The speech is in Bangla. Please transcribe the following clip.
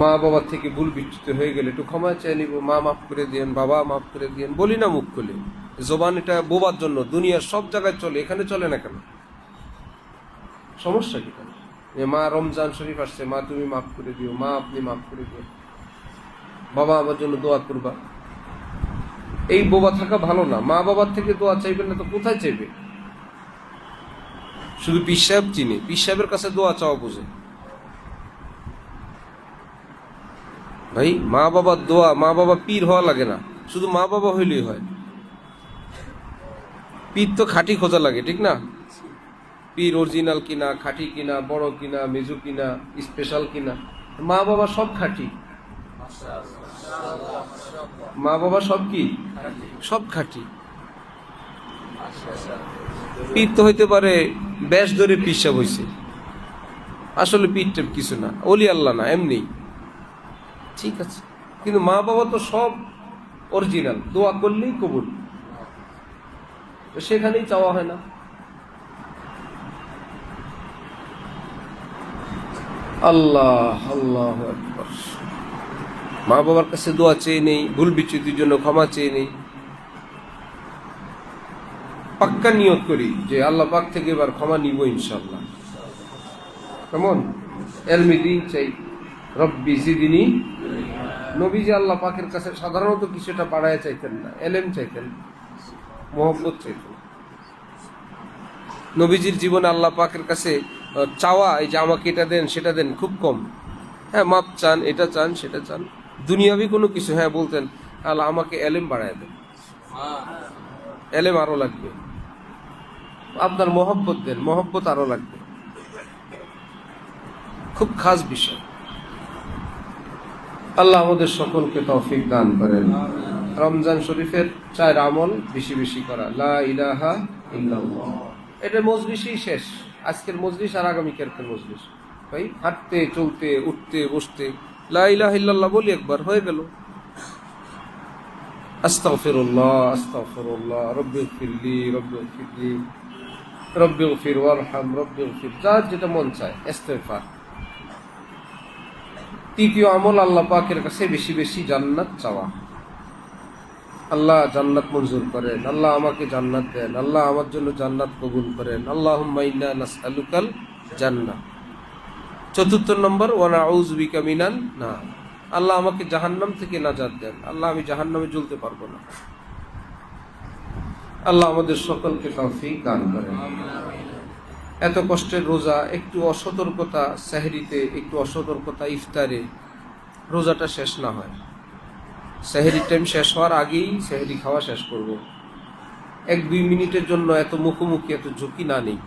মা বাবার থেকে ভুল বিচ্যুত হয়ে গেলে একটু ক্ষমা চেয়ে নিব। মা মাফ করে দিয়েন, বাবা মাফ করে দিয়েন, বলি না মুখ খুলে। জবান এটা বোবার জন্য, দুনিয়ার সব জায়গায় চলে, এখানে চলে না কেন? সমস্যা কি কেন মা রমজান শরীফ আসছে, মা তুমি মাফ করে দিও, মা আপনি মাফ করে দিও বাবা আমার জন্য দোয়া করবা। এই বোবা থাকা ভালো না, মা বাবার থেকে দোয়া চাইবেন না তো কোথায় চাইবে? শুধু পীর সাহেব চিনি পীর সাহেবের কাছে দোয়া চাওয়া বোঝে। ভাই মা বাবার দোয়া মা বাবা পীর হওয়া লাগে না। শুধু মা বাবা হইলেই হয়। পীর তো খাঁটি খোঁজা লাগে, ঠিক না? পীর অরিজিনাল কিনা, খাঁটি কিনা, বড় কিনা, মেজু কিনা স্পেশাল কিনা মা বাবা সব খাঁটি। মা বাবা সব কি? সব খাঁটি। পীর তো হইতে পারে ব্যাস ধরে পিসাব হইছে। আসলে পীর কিছু না, অলি আল্লাহ না, এমনি। ঠিক আছে। কিন্তু মা বাবা তো সব অরিজিনাল দোয়া করলেই কবুল। সেখানেই চাওয়া হয় না। আল্লাহ আল্লাহ মা বাবার কাছে দোয়া চেয়ে নেই, ভুল বিচ্যুতির জন্য ক্ষমা চেয়ে নেই। পাক্কা নিয়ত করি যে আল্লাহ পাক থেকে এবার ক্ষমা নিব ইনশাল্লাহ কেমন? এলমি দিন চাই। রব্বি জিদিনী। নবীজি আল্লাহ পাকের কাছে সাধারণত কিছুটা বাড়ায় চাইতেন না, এলেম চাইতেন মোহব্বত চাইতেন নবীজির জীবনে আল্লাহ পাকের কাছে চাওয়া, এই যে আমাকে এটা দেন, সেটা দেন খুব কম। হ্যাঁ মাপ চান, এটা চান, সেটা চান। দুনিয়াবি কোনো কিছু হ্যাঁ বলতেন, আল্লাহ আমাকে এলেম বাড়ায় দেন। এলেম আরও লাগবে। আপনার মহব্বত দেন, মহব্বত আরও লাগবে। খুব খাস বিষয়। আল্লাহ আমাদের সকলকে তৌফিক দান করেন। রমজান শরীফের চার আমল বেশি বেশি করা। লা ইলাহা ইল্লাল্লাহ। এটা মজলিসই শেষ। আজকের মজলিস আর আগামীকালকের মজলিস। ভাই, হাঁটতে, চলতে, উঠতে, বসতে। লা ইলাহা ইল্লাল্লাহ বলি একবার, হয়ে গেল। আস্তাগফিরুল্লাহ আস্তাগফিরুল্লাহ, রব্বি ফিরলি রব্বি ফিরলি রব্বি ফির ওয়ারহাম, রব্বি ফির যার যেটা মন চায়, ইস্তেগফার। তৃতীয় আমল আল্লাহ পাকের কাছে বেশি বেশি জান্নাত চাওয়া। আল্লাহ জান্নাত মঞ্জুর করেন, আল্লাহ আমাকে জান্নাত দেন, আল্লাহ আমার জন্য জান্নাত কবুল করেন। আল্লাহ নাসআলুকাল জান্নাত চতুর্থ নম্বর ওয়ানা আউজবিকা মিনান না আল্লাহ আমাকে জাহান্নাম থেকে নাজাদ দেন, আল্লাহ আমি জাহান্নামে জ্বলতে পারব না। আল্লাহ আমাদের সকলকে তৌফিক দান করেন। এত কষ্টের রোজা, একটু অসতর্কতা সাহেরিতে, একটু অসতর্কতা ইফতারে রোজাটা শেষ না হয়। সাহেরির টাইম শেষ হওয়ার আগেই সাহেরি খাওয়া শেষ করব। এক দুই মিনিটের জন্য এত মুখোমুখি, এত ঝুঁকি না নেই।